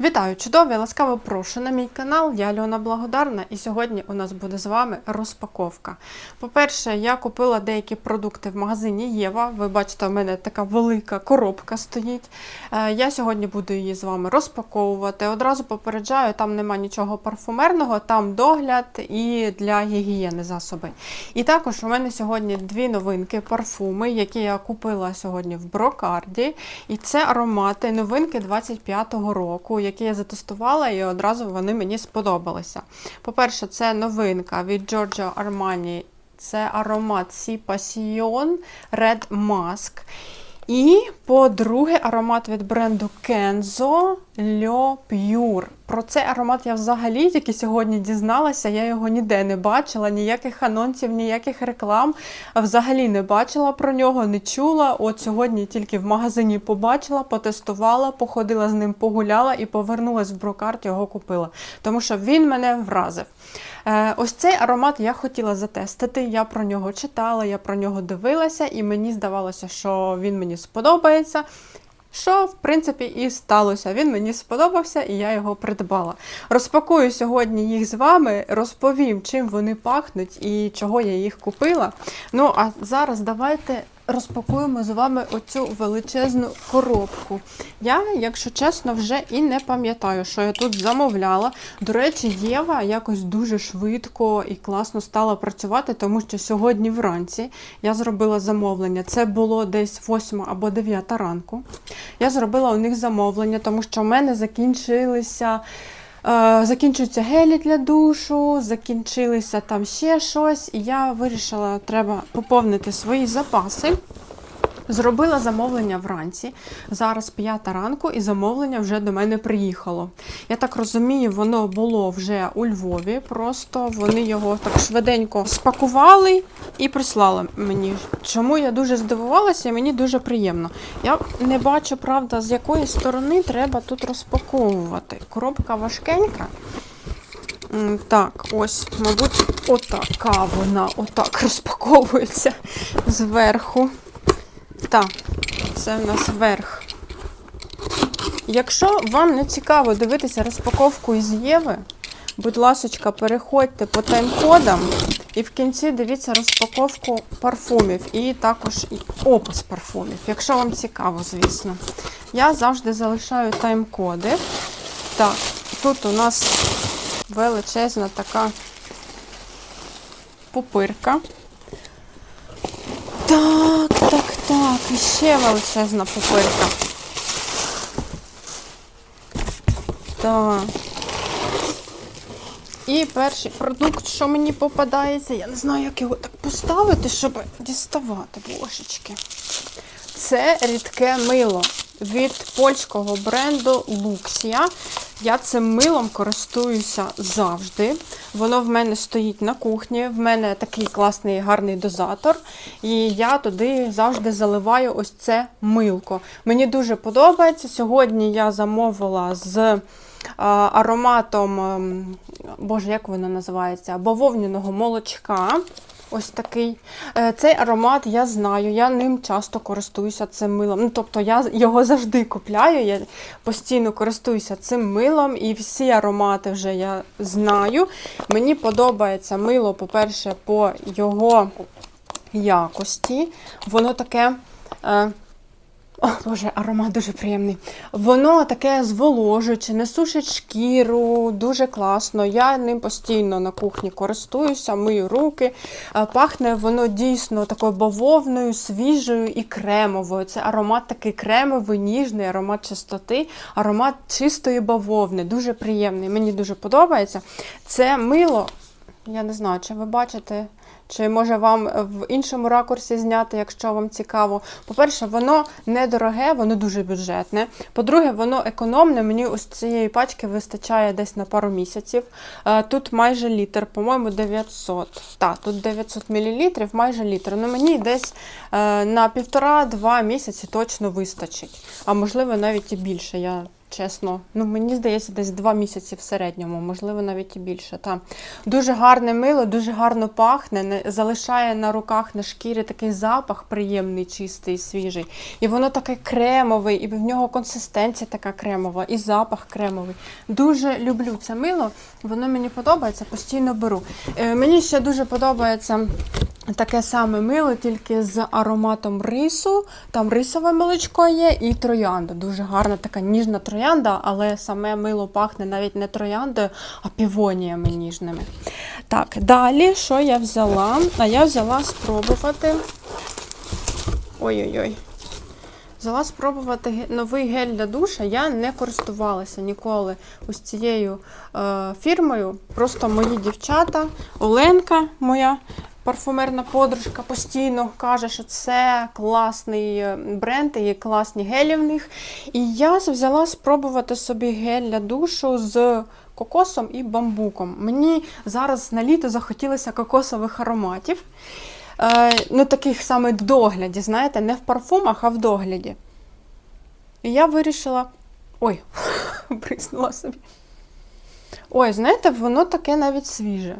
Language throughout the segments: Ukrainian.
Вітаю, чудові! Ласкаво прошу на мій канал. Я Альона Благодарна, і сьогодні у нас буде з вами розпаковка. По-перше, я купила деякі продукти в магазині Єва. Ви бачите, у мене така велика коробка стоїть. Е, Я сьогодні буду її з вами розпаковувати. Одразу попереджаю, там нема нічого парфумерного, там догляд і для гігієни засоби. І також у мене сьогодні дві новинки парфуми, які я купила сьогодні в брокарді. І це аромати новинки 25-го року, які я затестувала, і одразу вони мені сподобалися. По-перше, це новинка від Giorgio Armani. Це аромат Сі Passion Red Mask. І, по-друге, аромат від бренду Kenzo Le Pure. Про цей аромат я взагалі тільки сьогодні дізналася. Я його ніде не бачила, ніяких анонсів, ніяких реклам. Взагалі не бачила про нього, не чула. От сьогодні тільки в магазині побачила, потестувала, походила з ним, погуляла і повернулась в брокарт, його купила. Тому що він мене вразив. Е, Ось цей аромат я хотіла затестити. Я про нього читала, я про нього дивилася, і мені здавалося, що він мені сподобається. Що, в принципі, і сталося. Він мені сподобався, і я його придбала. Розпакую сьогодні їх з вами, розповім, чим вони пахнуть і чого я їх купила. Ну, а зараз давайте розпакуємо з вами оцю величезну коробку. Я, якщо чесно, вже і не пам'ятаю, що я тут замовляла. До речі, Єва якось дуже швидко і класно стала працювати, тому що сьогодні вранці я зробила замовлення. Це було десь 8 або 9 ранку. Я зробила у них замовлення, тому що в мене закінчилися. Закінчуються гелі для душу, закінчилися там ще щось, і я вирішила, треба поповнити свої запаси. Зробила замовлення вранці. Зараз п'ята ранку, і замовлення вже до мене приїхало. Я так розумію, воно було вже у Львові. Просто вони його так швиденько спакували і прислали мені. Чому я дуже здивувалася, і мені дуже приємно. Я не бачу, правда, з якої сторони треба тут розпаковувати. Коробка важкенька. Так, ось, мабуть, отака вона, отак розпаковується зверху. Так, це в нас верх. Якщо вам не цікаво дивитися розпаковку із Єви, будь ласочка, переходьте по тайм-кодам і в кінці дивіться розпаковку парфумів і також опис парфумів, якщо вам цікаво, звісно. Я завжди залишаю тайм-коди. Так, тут у нас величезна така пупирка. Так, так, і ще величезна пупирка. Так. І перший продукт, що мені попадається, я не знаю, як його так поставити, щоб діставати бошечки. Це рідке мило від польського бренду Luxia. Я цим милом користуюся завжди. Воно в мене стоїть на кухні. В мене такий класний гарний дозатор. І я туди завжди заливаю ось це милко. Мені дуже подобається. Сьогодні я замовила з ароматом, ем, боже, як воно називається? Бавовняного молочка. Ось такий. Е, Цей аромат я знаю, я ним часто користуюся цим милом. Ну, тобто я його завжди купляю, я постійно користуюся цим милом, і всі аромати вже я знаю. Мені подобається мило, по-перше, по його якості. Воно таке. О, Боже, аромат дуже приємний. Воно таке зволожуюче, не сушить шкіру, дуже класно. Я ним постійно на кухні користуюся, мию руки. Е, Пахне воно дійсно такою бавовною, свіжою і кремовою. Це аромат такий кремовий, ніжний, аромат чистоти, аромат чистої бавовни. Дуже приємний. Мені дуже подобається. Це мило. Я не знаю, чи ви бачите, чи може вам в іншому ракурсі зняти, якщо вам цікаво. По-перше, воно недороге, воно дуже бюджетне. По-друге, воно економне. Мені ось цієї пачки вистачає десь на пару місяців. Е, Тут майже літр, по-моєму, 900. Так, тут 900 мл, майже літр. Ну мені десь е, на півтора-два місяці точно вистачить. А можливо навіть і більше. Я Чесно, ну мені здається, десь два місяці в середньому, можливо, навіть і більше. Та. Дуже гарне мило, дуже гарно пахне, не, залишає на руках, на шкірі такий запах приємний, чистий, свіжий. І воно таке кремове, і в нього консистенція така кремова, і запах кремовий. Дуже люблю це мило, воно мені подобається, постійно беру. Е, мені ще дуже подобається. Таке саме мило, тільки з ароматом рису. Там рисове молочко є і троянда. Дуже гарна така ніжна троянда, але саме мило пахне навіть не трояндою, а півоніями ніжними. Так, далі, що я взяла? А я взяла спробувати. Ой-ой-ой. Взяла спробувати новий гель для душа. Я не користувалася ніколи ось цією е, фірмою. Просто мої дівчата, Оленка, моя парфумерна подружка, постійно каже, що це класний е, бренд і класні гелі в них. І я взяла спробувати собі гель для душу з кокосом і бамбуком. Мені зараз на літо захотілося кокосових ароматів. Е, ну, таких саме в догляді, знаєте, не в парфумах, а в догляді. І я вирішила. Ой, бриснула собі. Ой, знаєте, воно таке навіть свіже.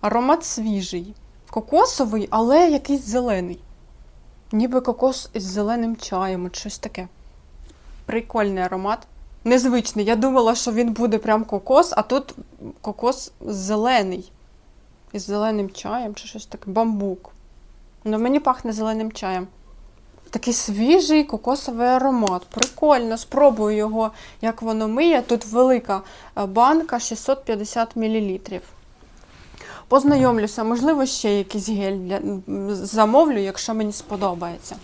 Аромат свіжий. Кокосовий, але якийсь зелений. Ніби кокос із зеленим чаєм, от щось таке. Прикольний аромат. Незвичний. Я думала, що він буде прям кокос, а тут кокос зелений. Із зеленим чаєм чи щось таке. Бамбук. Ну, мені пахне зеленим чаєм. Такий свіжий кокосовий аромат. Прикольно, спробую його, як воно миє. Тут велика е, банка 650 мл. Познайомлюся, можливо, ще якийсь гель для... замовлю, якщо мені сподобається.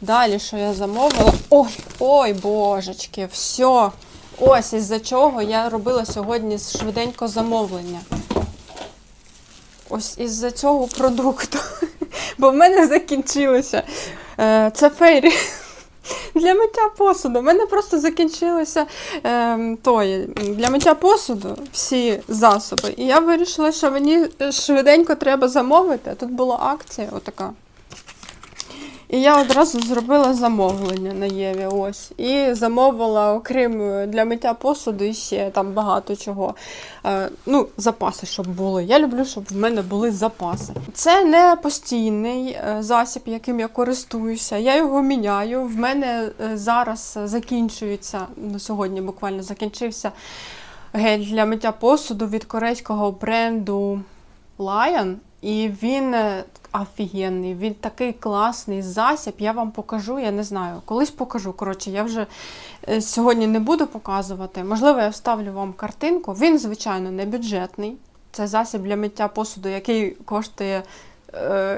Далі, що я замовила. Ой, ой, божечки, все. Ось із-за чого я робила сьогодні швиденько замовлення. Ось із-за цього продукту. Бо в мене закінчилося. Е, Це фейрі для миття посуду. У мене просто закінчилося е, той, для миття посуду всі засоби. І я вирішила, що мені швиденько треба замовити. Тут була акція отака. І я одразу зробила замовлення на Єві. Ось. І замовила, окрім е, для миття посуду, і ще там багато чого. Е, ну, запаси, щоб були. Я люблю, щоб в мене були запаси. Це не постійний е, засіб, яким я користуюся. Я його міняю. В мене е, зараз закінчується, ну, сьогодні буквально закінчився гель для миття посуду від корейського бренду Lion. І він е, офігенний, він такий класний засіб. Я вам покажу, я не знаю. Колись покажу. Коротше, я вже е, сьогодні не буду показувати. Можливо, я вставлю вам картинку. Він, звичайно, не бюджетний. Це засіб для миття посуду, який коштує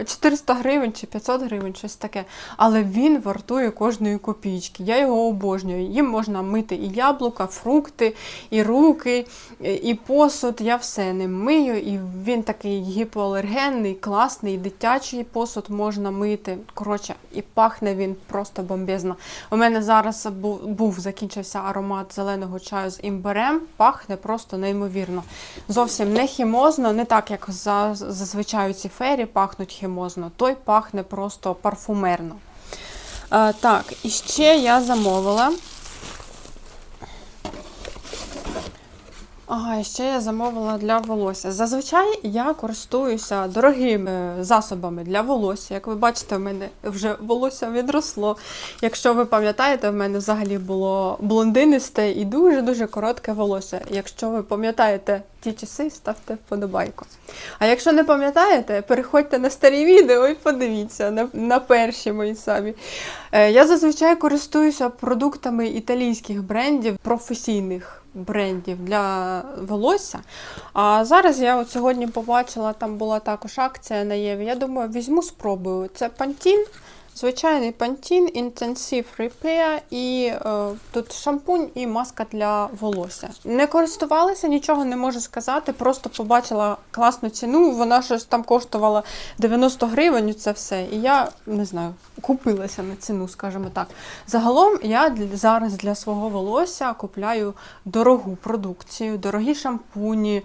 400 гривень чи 500 гривень, щось таке. Але він вартує кожної копійки. Я його обожнюю. Їм можна мити і яблука, фрукти, і руки, і- і посуд. Я все ним мию. І він такий гіпоалергенний, класний, дитячий посуд можна мити. Коротше, і пахне він просто бомбезно. У мене зараз був, закінчився аромат зеленого чаю з імбирем. Пахне просто неймовірно. Зовсім не хімозно, не так, як за- зазвичай ці фері пахнуть хімозно. Той пахне просто парфумерно. Е, так, і ще я замовила. Ага, ще я замовила для волосся. Зазвичай я користуюся дорогими засобами для волосся. Як ви бачите, в мене вже волосся відросло. Якщо ви пам'ятаєте, в мене взагалі було блондинисте і дуже-дуже коротке волосся. Якщо ви пам'ятаєте ті часи, ставте вподобайку. А якщо не пам'ятаєте, переходьте на старі відео і подивіться на, на перші мої самі. Е, Я зазвичай користуюся продуктами італійських брендів, професійних брендів для волосся. А зараз я от сьогодні побачила, там була також акція на Єві. Я думаю, візьму, спробую. Це Pantene, звичайний Pantene Intensive Repair і е, тут шампунь і маска для волосся. Не користувалася, нічого не можу сказати. Просто побачила класну ціну. Вона щось там коштувала 90 гривень. Це все. І я не знаю, купилася на ціну, скажімо так. Загалом я зараз для свого волосся купляю дорогу продукцію, дорогі шампуні.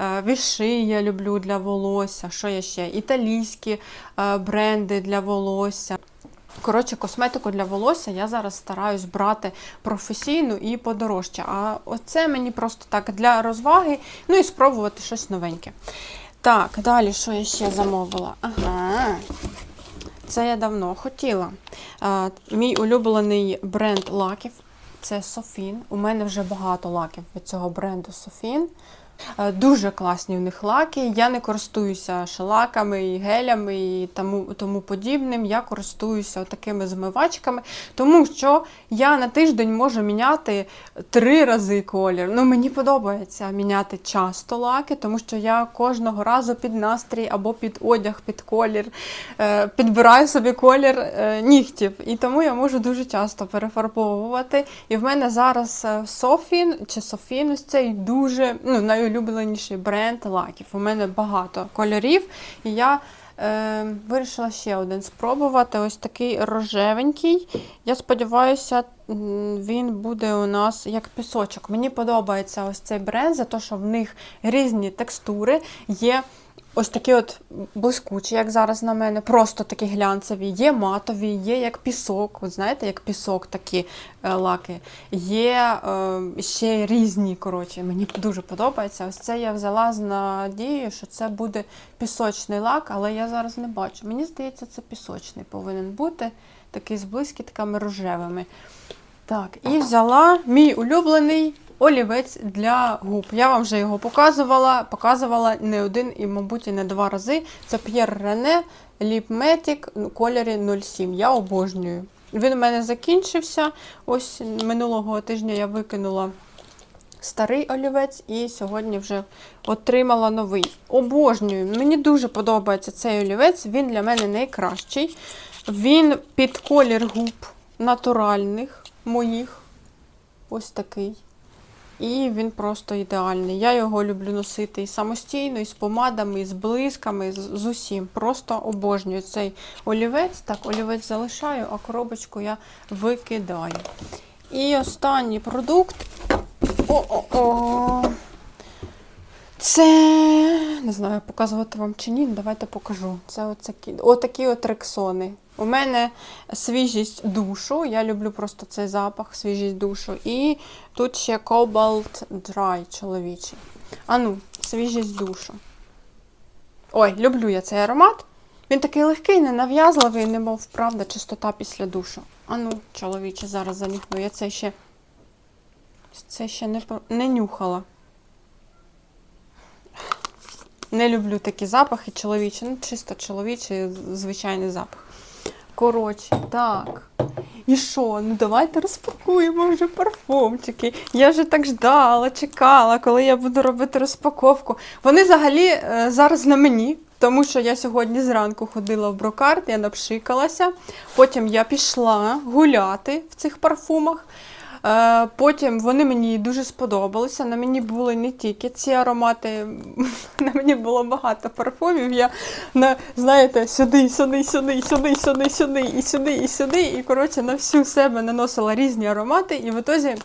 е, Віши я люблю для волосся. Що я ще? Італійські е, бренди для волосся. Коротше, косметику для волосся я зараз стараюсь брати професійну і подорожче. А оце мені просто так для розваги, ну і спробувати щось новеньке. Так, далі що я ще замовила? Ага. Це я давно хотіла. А, мій улюблений бренд лаків це Софін. У мене вже багато лаків від цього бренду Софін. Е, Дуже класні в них лаки. Я не користуюся шелаками і гелями і тому, тому подібним. Я користуюся такими змивачками, тому що я на тиждень можу міняти три рази колір. Ну, мені подобається міняти часто лаки, тому що я кожного разу під настрій або під одяг, під колір е, підбираю собі колір е, нігтів. І тому я можу дуже часто перефарбовувати. І в мене зараз Софін чи Софін ось цей дуже ну, найулюбленіший бренд лаків. У мене багато кольорів, і я е, вирішила ще один спробувати. Ось такий рожевенький. Я сподіваюся, він буде у нас як пісочок. Мені подобається ось цей бренд, за те, що в них різні текстури є. Ось такі от блискучі, як зараз на мене, просто такі глянцеві, є матові, є як пісок. От знаєте, як пісок такі е, лаки. Є е, ще різні, коротше, мені дуже подобається. Ось це я взяла з надією, що це буде пісочний лак, але я зараз не бачу. Мені здається, це пісочний повинен бути, такий з блискітками рожевими. Так, і взяла мій улюблений олівець для губ. Я вам вже його показувала, показувала не один і, мабуть, і не два рази. Це П'єр Рене Lip в кольорі 07. Я обожнюю. Він у мене закінчився. Ось минулого тижня я викинула старий олівець і сьогодні вже отримала новий. Обожнюю. Мені дуже подобається цей олівець, він для мене найкращий. Він під колір губ натуральних моїх. Ось такий. І він просто ідеальний. Я його люблю носити і самостійно, і з помадами, і з блисками, і з, усім. Просто обожнюю цей олівець. Так, олівець залишаю, а коробочку я викидаю. І останній продукт. О-о-о! Це не знаю, показувати вам чи ні, давайте покажу. Це оцакі, отакі от рексони. У мене свіжість душу. Я люблю просто цей запах, свіжість душу. І тут ще Cobalt Dry чоловічий. Ану, свіжість душу. Ой, люблю я цей аромат. Він такий легкий, ненав'язливий, немов правда, чистота після душу. Ану, чоловіче, зараз занюхну. Я це ще, це ще не, не нюхала. Не люблю такі запахи чоловічі. Ну, чисто чоловічий, звичайний запах. Коротше, так. І що? Ну давайте розпакуємо вже парфумчики. Я вже так ждала, чекала, коли я буду робити розпаковку. Вони взагалі е, зараз на мені, тому що я сьогодні зранку ходила в брокарт, я напшикалася. Потім я пішла гуляти в цих парфумах. Е, Потім вони мені дуже сподобалися. На мені були не тільки ці аромати, на мені було багато парфумів. Я на, знаєте, сюди, сюди, сюди, сюди, сюди, сюди, і сюди, і сюди. І коротше на всю себе наносила різні аромати, і в ітозі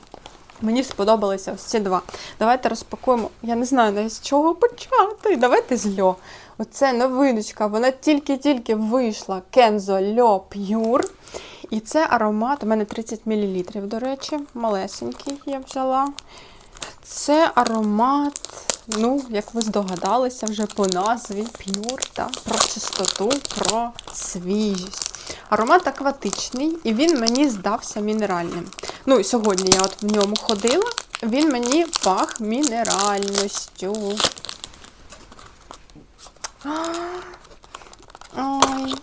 мені сподобалися ось ці два. Давайте розпакуємо. Я не знаю з чого почати. Давайте з льо. Оце новиночка, вона тільки-тільки вийшла. Kenzo Льо Pure. І це аромат, у мене 30 мл, до речі, малесенький я взяла. Це аромат, ну, як ви здогадалися, вже по назві Pure, та, про чистоту, про свіжість. Аромат акватичний, і він мені здався мінеральним. Ну, сьогодні я от в ньому ходила, він мені пах мінеральністю. Ой.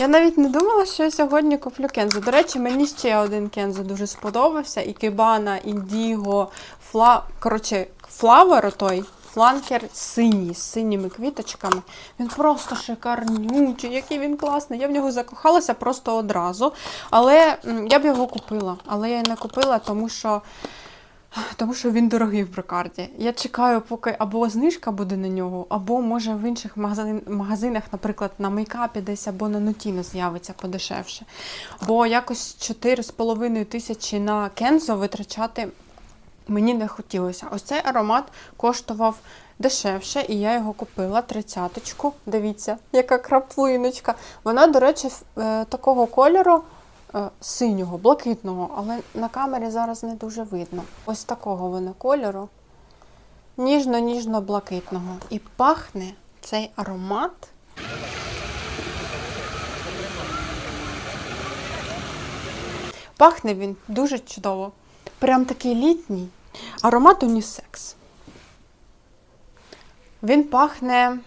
Я навіть не думала, що я сьогодні куплю кензо. До речі, мені ще один кензо дуже сподобався. І Кибана, Індіго, Фла... Коротше, флавер той, фланкер синій, з синіми квіточками. Він просто шикарнючий, який він класний. Я в нього закохалася просто одразу. Але я б його купила. Але я не купила, тому що. Тому що він дорогий в брокарді. Я чекаю, поки або знижка буде на нього, або може в інших магазинах, наприклад, на мейкапі десь або на Нутіно з'явиться подешевше. Бо якось 4,5 тисячі на Кензо витрачати мені не хотілося. Ось цей аромат коштував дешевше, і я його купила тридцяточку. Дивіться, яка краплиночка. Вона, до речі, е, такого кольору синього, блакитного, але на камері зараз не дуже видно. Ось такого вона кольору. Ніжно-ніжно-блакитного. І пахне цей аромат. Пахне він дуже чудово. Прям такий літній. Аромат унісекс. Він пахне.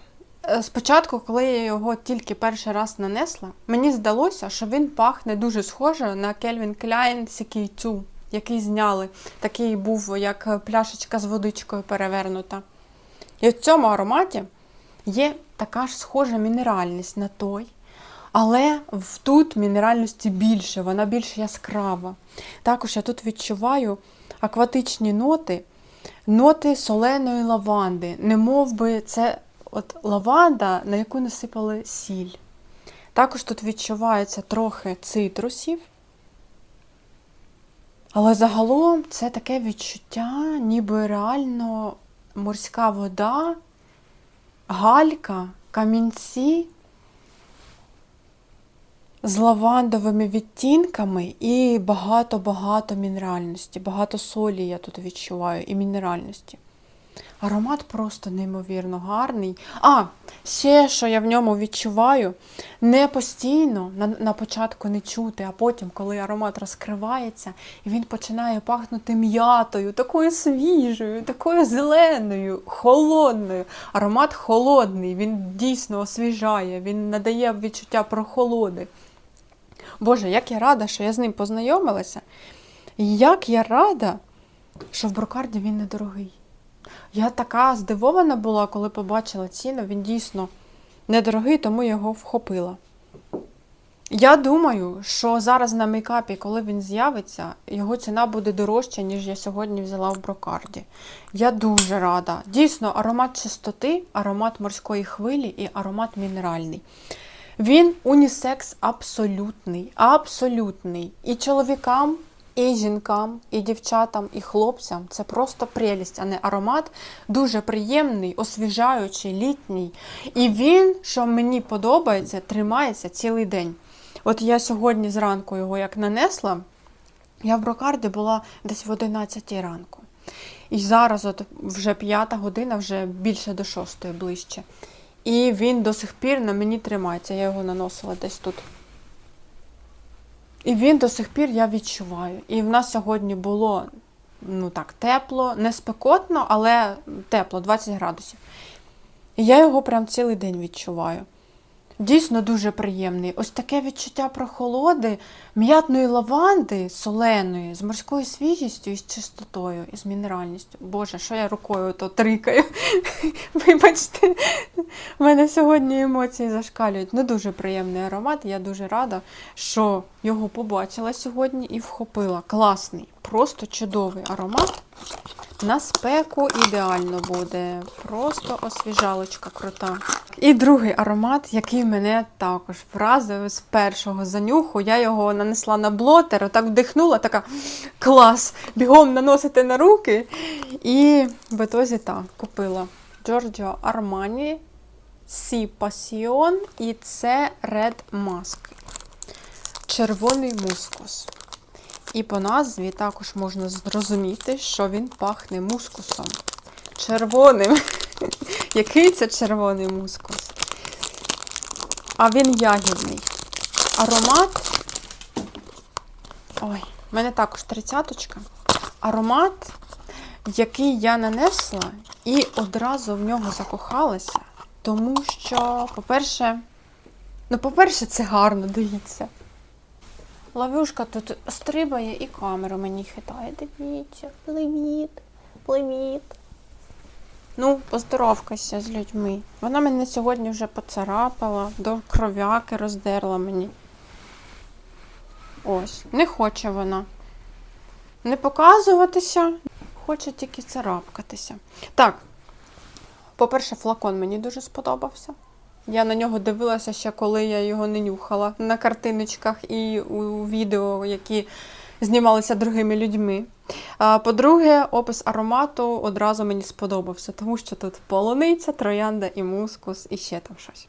Е, Спочатку, коли я його тільки перший раз нанесла, мені здалося, що він пахне дуже схоже на Calvin Klein Секійцю, який зняли. Такий був, як пляшечка з водичкою перевернута. І в цьому ароматі є така ж схожа мінеральність на той, але тут мінеральності більше, вона більш яскрава. Також я тут відчуваю акватичні ноти, ноти соленої лаванди, не мов би це от лаванда, на яку насипали сіль. Також тут відчувається трохи цитрусів. Але загалом це таке відчуття, ніби реально морська вода, галька, камінці з лавандовими відтінками і багато-багато мінеральності. Багато солі я тут відчуваю і мінеральності. Аромат просто неймовірно гарний. А, ще що я в ньому відчуваю, не постійно на, на початку не чути, а потім, коли аромат розкривається, і він починає пахнути м'ятою, такою свіжою, такою зеленою, холодною. Аромат холодний, він дійсно освіжає, він надає відчуття прохолоди. Боже, як я рада, що я з ним познайомилася. Як я рада, що в брокарді він недорогий. Я така здивована була, коли побачила ціну. Він дійсно недорогий, тому його вхопила. Я думаю, що зараз на мейкапі, коли він з'явиться, його ціна буде дорожча, ніж я сьогодні взяла в брокарді. Я дуже рада. Дійсно, аромат чистоти, аромат морської хвилі і аромат мінеральний. Він унісекс абсолютний, абсолютний. І чоловікам, і жінкам, і дівчатам, і хлопцям це просто прелість, а не аромат. Дуже приємний, освіжаючий, літній. І він, що мені подобається, тримається цілий день. От я сьогодні зранку його як нанесла, я в брокарді була десь в 11 ранку. І зараз, от вже п'ята година, вже більше до шостої ближче. І він до сих пір на мені тримається. Я його наносила десь тут. І він до сих пір я відчуваю. І в нас сьогодні було ну так, тепло, не спекотно, але тепло, 20 градусів. І я його прям цілий день відчуваю. Дійсно дуже приємний. Ось таке відчуття прохолоди, м'ятної лаванди, соленої, з морською свіжістю і з чистотою, і з мінеральністю. Боже, що я рукою то трикаю. Вибачте, в мене сьогодні емоції зашкалюють. Ну, дуже приємний аромат. Я дуже рада, що його побачила сьогодні і вхопила. Класний, просто чудовий аромат. На спеку ідеально буде. Просто освіжалочка крута. І другий аромат, який мене також вразив з першого занюху. Я його нанесла на блотер, отак вдихнула, така клас! Бігом наносити на руки. І в ітозі так, купила Giorgio Armani Си Passion і це Red Mask. Червоний мускус. І по назві також можна зрозуміти, що він пахне мускусом. Червоним. Який це червоний мускус? А він ягідний. Аромат. Ой, в мене також тридцяточка. Аромат, який я нанесла, і одразу в нього закохалася. Тому що, по-перше, ну, по-перше, це гарно, дивіться. Лавюшка тут стрибає і камеру мені хитає. Дивіться, привіт, привіт. Ну, поздоровкайся з людьми. Вона мене сьогодні вже поцарапала, до кров'яки роздерла мені. Ось, не хоче вона не показуватися, хоче тільки царапкатися. Так, по-перше, флакон мені дуже сподобався. Я на нього дивилася ще, коли я його не нюхала на картиночках і у відео, які знімалися другими людьми. По-друге, опис аромату одразу мені сподобався, тому що тут полуниця, троянда і мускус, і ще там щось.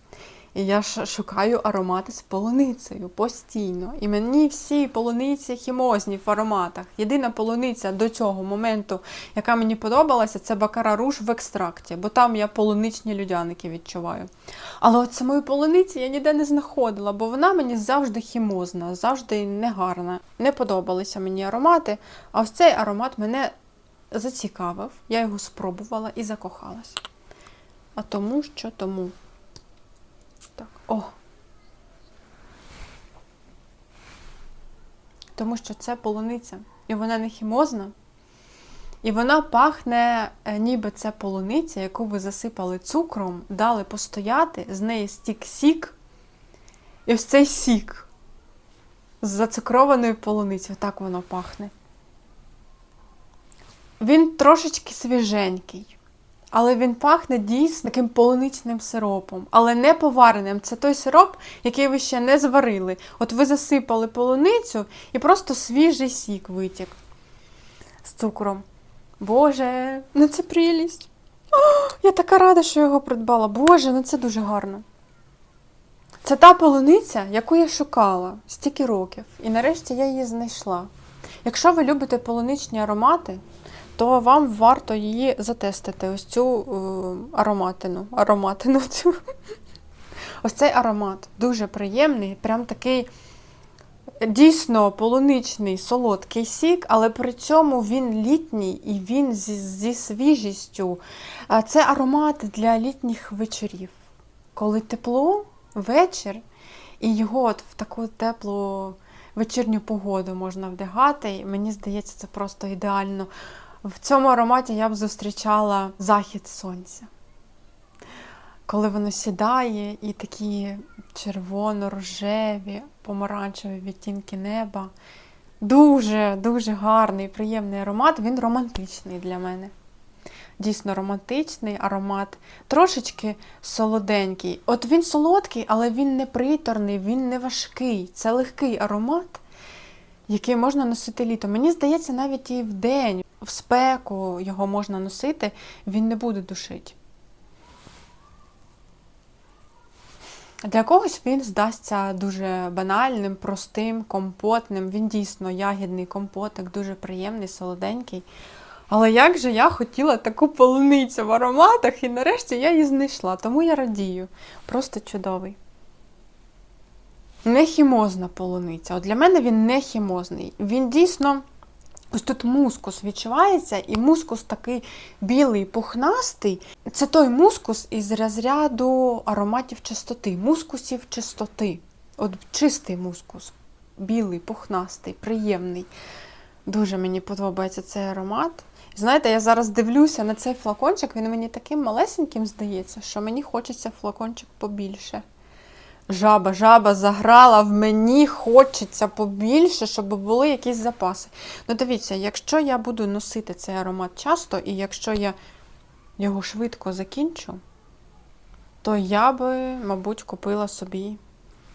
І я ж шукаю аромати з полуницею постійно. І мені всі полуниці хімозні в ароматах. Єдина полуниця до цього моменту, яка мені подобалася, це бакара руж в екстракті, бо там я полуничні людяники відчуваю. Але от самої полуниці я ніде не знаходила, бо вона мені завжди хімозна, завжди негарна. Не подобалися мені аромати. А ось цей аромат мене зацікавив. Я його спробувала і закохалась. А тому що тому. О. Тому що це полуниця. І вона не хімозна. І вона пахне, е, ніби це полуниця, яку ви засипали цукром, дали постояти, з неї стік сік. І ось цей сік з зацукрованою полуницею. Так воно пахне. Він трошечки свіженький. Але він пахне дійсно таким полуничним сиропом, але не повареним. Це той сироп, який ви ще не зварили. От ви засипали полуницю і просто свіжий сік витік з цукром. Боже, ну це прелість. О, я така рада, що його придбала. Боже, ну це дуже гарно. Це та полуниця, яку я шукала стільки років. І нарешті я її знайшла. Якщо ви любите полуничні аромати, то вам варто її затестити, ось цю е, ароматину. ароматину цю. Ось цей аромат дуже приємний, прям такий дійсно полуничний солодкий сік, але при цьому він літній і він зі, зі свіжістю. Це аромат для літніх вечорів. Коли тепло, вечір, і його от в таку теплу вечірню погоду можна вдягати. Мені здається, це просто ідеально. В цьому ароматі я б зустрічала захід сонця. Коли воно сідає і такі червоно-рожеві, помаранчеві відтінки неба. Дуже, дуже гарний, приємний аромат. Він романтичний для мене. Дійсно романтичний аромат, трошечки солоденький. От він солодкий, але він не приторний, він не важкий. Це легкий аромат, який можна носити літом. Мені здається, навіть і в день, в спеку його можна носити, він не буде душити. Для когось він здасться дуже банальним, простим, компотним. Він дійсно ягідний компотик, дуже приємний, солоденький. Але як же я хотіла таку полуницю в ароматах, і нарешті я її знайшла, тому я радію. Просто чудовий. Не хімозна полуниця. От для мене він не хімозний. Він дійсно. Ось тут мускус відчувається, і мускус такий білий, пухнастий. Це той мускус із розряду ароматів чистоти, мускусів чистоти. От чистий мускус, білий, пухнастий, приємний. Дуже мені подобається цей аромат. Знаєте, я зараз дивлюся на цей флакончик, він мені таким малесеньким здається, що мені хочеться флакончик побільше. Жаба, жаба заграла в мені, хочеться побільше, щоб були якісь запаси. Ну, дивіться, якщо я буду носити цей аромат часто, і якщо я його швидко закінчу, то я би, мабуть, купила собі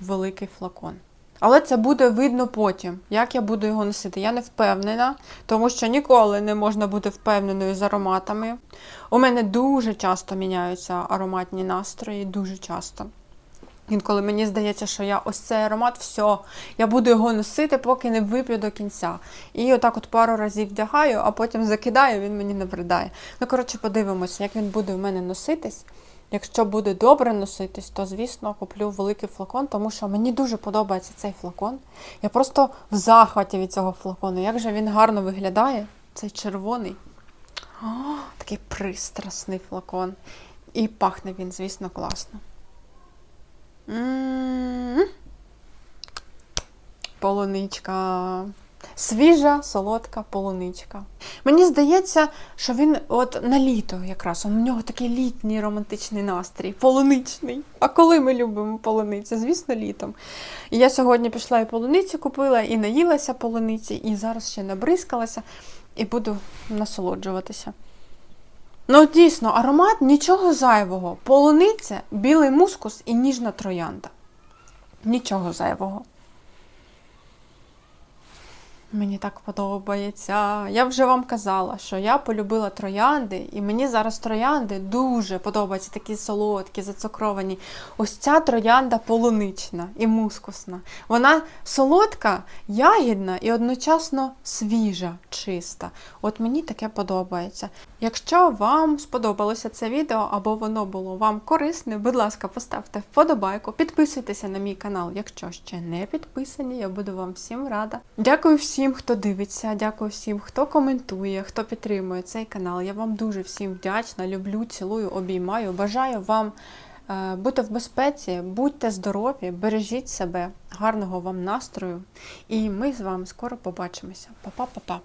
великий флакон. Але це буде видно потім, як я буду його носити. Я не впевнена, тому що ніколи не можна бути впевненою з ароматами. У мене дуже часто міняються ароматні настрої, дуже часто. Інколи мені здається, що я ось цей аромат, все, я буду його носити, поки не вип'ю до кінця. І отак от пару разів вдягаю, а потім закидаю, він мені набридає. Ну, коротше, подивимося, як він буде в мене носитись. Якщо буде добре носитись, то, звісно, куплю великий флакон, тому що мені дуже подобається цей флакон. Я просто в захваті від цього флакону. Як же він гарно виглядає, цей червоний. О, такий пристрасний флакон. І пахне він, звісно, класно. М-м-м. Полуничка. Свіжа, солодка полуничка. Мені здається, що він от на літо якраз. У нього такий літній романтичний настрій, полуничний. А коли ми любимо полуницю? Звісно, літом. І я сьогодні пішла і полуницю купила, і наїлася полуниці, і зараз ще набризкалася, і буду насолоджуватися. Ну, дійсно, аромат нічого зайвого. Полуниця, білий мускус і ніжна троянда. Нічого зайвого. Мені так подобається. Я вже вам казала, що я полюбила троянди, і мені зараз троянди дуже подобаються, такі солодкі, зацукровані. Ось ця троянда полунична і мускусна. Вона солодка, ягідна і одночасно свіжа, чиста. От мені таке подобається. Якщо вам сподобалося це відео або воно було вам корисне, будь ласка, поставте вподобайку, підписуйтеся на мій канал, якщо ще не підписані, я буду вам всім рада. Дякую всім, хто дивиться, дякую всім, хто коментує, хто підтримує цей канал. Я вам дуже всім вдячна, люблю, цілую, обіймаю. Бажаю вам е, бути в безпеці, будьте здорові, бережіть себе, гарного вам настрою. І ми з вами скоро побачимося. Па-па-па-па.